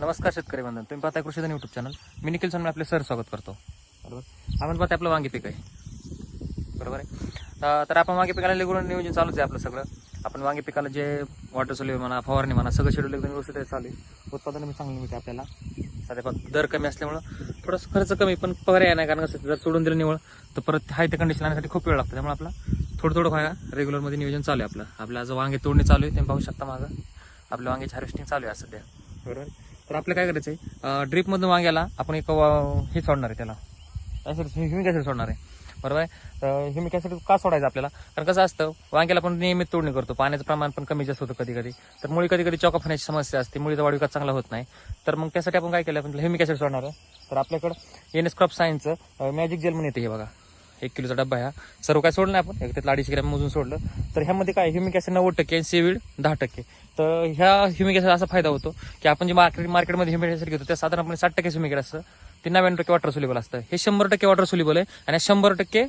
नमस्कार शेतकरी बंधन तुम्ही पाहताय कृषीधन युट्यूब चॅनल मी निखिल सोनमे आपले सर स्वागत करतो. बरोबर? आपण पाहताय आपलं वांगी पीक आहे. बरोबर आहे? तर- आपण वांगी पिकाला लेगुलर नियोजन चालूच आहे आपलं सगळं. आपण वांगी पिकाला जे वॉटर सोल्युशन म्हणा फवारणी म्हणा सगळं शेड्यूल एकदम व्यवस्थित चालू आहे. उत्पादन मी चांगलं मिळते आपल्याला. साध्या दर कमी असल्यामुळं थोडंसं खर्च कमी पण पर्याय नाही कारण कसं जर सोडून दिलं निवळ तर परत हाय ते कंडिशन आणण्यासाठी खूप वेळ लागतो. त्यामुळे आपला थोडं थोडं व्हायला रेग्युलरमध्ये नियोजन चालू आहे आपलं. आपलं आज वांगे तोडणी चालू आहे ते पाहू शकता मागं. आपल्या वांग्याची हार्वेस्टिंग चालू आहे सध्या. बरोबर? तर आपलं काय करायचं आहे ड्रीपमधून वांग्याला आपण एक वा- हे सोडणार आहे त्याला. ॲसिड ह्युमिक ॲसिड सोडणार आहे. बरोबर आहे? तर ह्युमिक ॲसिड का सोडायचं आपल्याला? कारण कसं असतं वांग्याला आपण नियमित तोडणी करतो. पाण्याचं प्रमाण पण कमी जास्त होतं कधी कधी तर मुळी कधी कधी चॉकअप होण्याची समस्या असते. मुळीचा वाढविकास चांगला होत नाही. तर मग त्यासाठी आपण काय केलं? आपण ह्युमिक ॲसिड सोडणार आहे. तर आपल्याकडं एन एस क्रॉप सायन्सचं मॅजिक जेल म्हणून येते हे बघा. एक किलोचा डब्बा ह्या सर्व काय सोडलं नाही आपण. एक त्यातलं अडीचशे ग्रॅम मोजून सोडलं. तर ह्यामध्ये काय? ह्युमिक ॲसिड नव्वद टक्के आणि सीवीड दहा टक्के. तर ह्या ह्युमिक ॲसिड असा फायदा होतो की आपण जे मार्केट मार्केटमध्ये ह्युमिक ॲसिड घेतो त्या साधारणपणे साठ टक्के ह्युमिक असतं. ते नव्याण्णव टक्के वॉटर सोल्युबल असतं. हे शंभर टक्के वॉटर सोल्युबल आहे आणि शंभर टक्के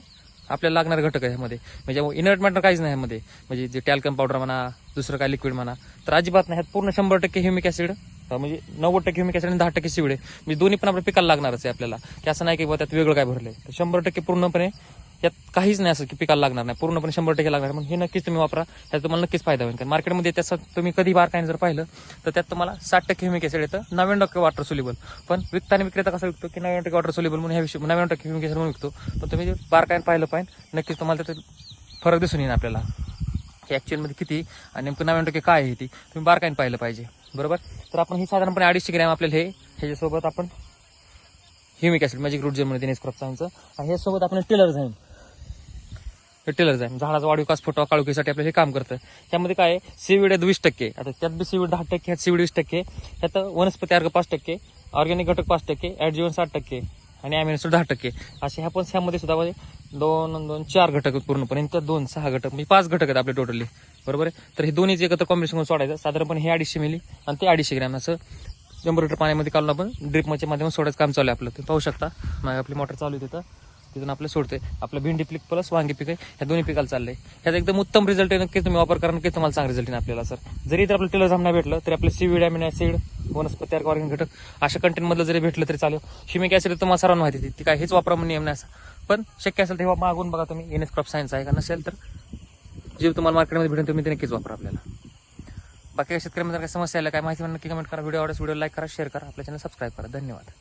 आपल्याला लागणार घटक आहे ह्यामध्ये. म्हणजे इनर्ट मॅटर काहीच नाही ह्यामध्ये. म्हणजे जे टॅल्कम पावडर म्हणा दुसरं काय लिक्विड म्हणा. तर अजिबात नाही. ह्यात पूर्ण शंभर टक्के ह्युमिक ॲसिड म्हणजे नव्वद टक्के ह्युमिक ॲसिड आणि दहा टक्के शिवडे. म्हणजे दोन्ही पण आपल्या पिकाला लागणारच आहे आपल्याला. की असं नाही की बुवा त्यात वेगळं काय भरलंय. तर शंभर टक्के पूर्णपणे यात काहीच नाही असं की पिकाला लागणार नाही. पूर्णपणे शंभर टक्के लागणार. मग हे नक्कीच तुम्ही वापरा. त्याचा तुम्हाला नक्कीच फायदा होईल. कारण मार्केटमध्ये त्याचं तुम्ही कधी बारकाईने जर पाहिलं तर त्यात तुम्हाला साठ टक्के ह्युमिक ॲसिड येतं नव्याण्णव टक्के वॉटर सोल्युबल पण विकताना विक्रेता कसा विकतो की नव्याण्णव टक्के वॉटर सोल्युबल म्हणून ह्या विषयी नव्याण्णव टक्के ह्युमिक ॲसिड म्हणून विकतो. पण तुम्ही बार बारकाईने पाहिलं पाहिजे नक्कीच तुम्हाला त्यात फरक दिसून येईल आपल्याला. की ॲक्च्युअलमध्ये किती आणि नेमकं नव्याण्णव टक्के काय आहे ती. तुम्ही बारकाईने पाहिलं पाहिजे. बरोबर? तर आपण ही साधारणपणे अडीचशे ग्रॅम आपल्याला हे ह्याच्यासोबत आपण ह्युमिक ॲसिड मॅजिक रूट जे म्हणते क्रॉप सायन्सचं आणि ह्यासोबत आपण टेलर जाईन हे टेलर जाईन झाडाचा वाढ विकास फोटो काळुकीसाठी आपलं हे काम करतं. त्यामध्ये काय सीवीड आहे वीस टक्के. आता त्यात बी सीवीड दहा टक्के ह्यात सीवीड वीस टक्के. ह्यात वनस्पती अर्ग पाच टक्के. ऑर्गॅनिक घटक पाच टक्के. ॲडजीवन साठ टक्के. आणि ॲमिनो दहा टक्के. असे ह्या पण ह्यामध्ये सुद्धा म्हणजे दोन दोन चार घटक आहेत पूर्णपणे. तर दोन सहा घटक म्हणजे पाच घटक आहेत आपले टोटली बरोबर आहे? तर हे दोन्हीच एकत्र कॉम्बिनेशन करून सोडायचं. साधारणपणे हे अडीचशे मिली आणि ते अडीचशे ग्रॅम. असं शंभर लिटर पाण्यामध्ये काढून आपण ड्रिपच्या माध्यमातून सोडायचं काम चालू आहे आपलं. ते पाहू शकता. मग आपली मोटर चालू आहे तिथं. तिथून आपलं सोडते आपलं भेंडी पीक प्लस वांगी पीक आहे. ह्या दोन्ही पिकाला चाललंय. ह्याचा एकदम उत्तम रिझल्ट आहे. नक्कीच तुम्ही वापर करा. नक्कीच तुम्हाला चांगला रिझल्ट आहे आपल्याला सर जरी तर आपलं टेलर जाम नाही भेटलं तरी आपलं सीविड अमिन ऍसिड वनस्पती अर्ग ऑर्गॅनिक घटक अशा कंटेंटमधलं जरी भेटलं तरी चालेल. शिमिक ऍसिड तुम्हाला सर्वांना माहिती देते ती काय हेच वापरा म्हणून नियम नाही असं. पण शक्य असेल तेव्हा मागून बघा तुम्ही एन एस क्रॉप सायन्स आहे का नसेल तर जे तुम्हाला मार्केटमध्ये भेटेल तुम्ही ते नक्कीच वापरा आपल्याला. बाकी शेतकऱ्यांमध्ये काय काही समस्या आल्या काय माहिती म्हणून नक्की कमेंट करा. व्हिडिओ आवडल्यास व्हिडिओ लाईक करा शेअर करा. आपल्या चॅनल सबस्क्राईब करा. धन्यवाद.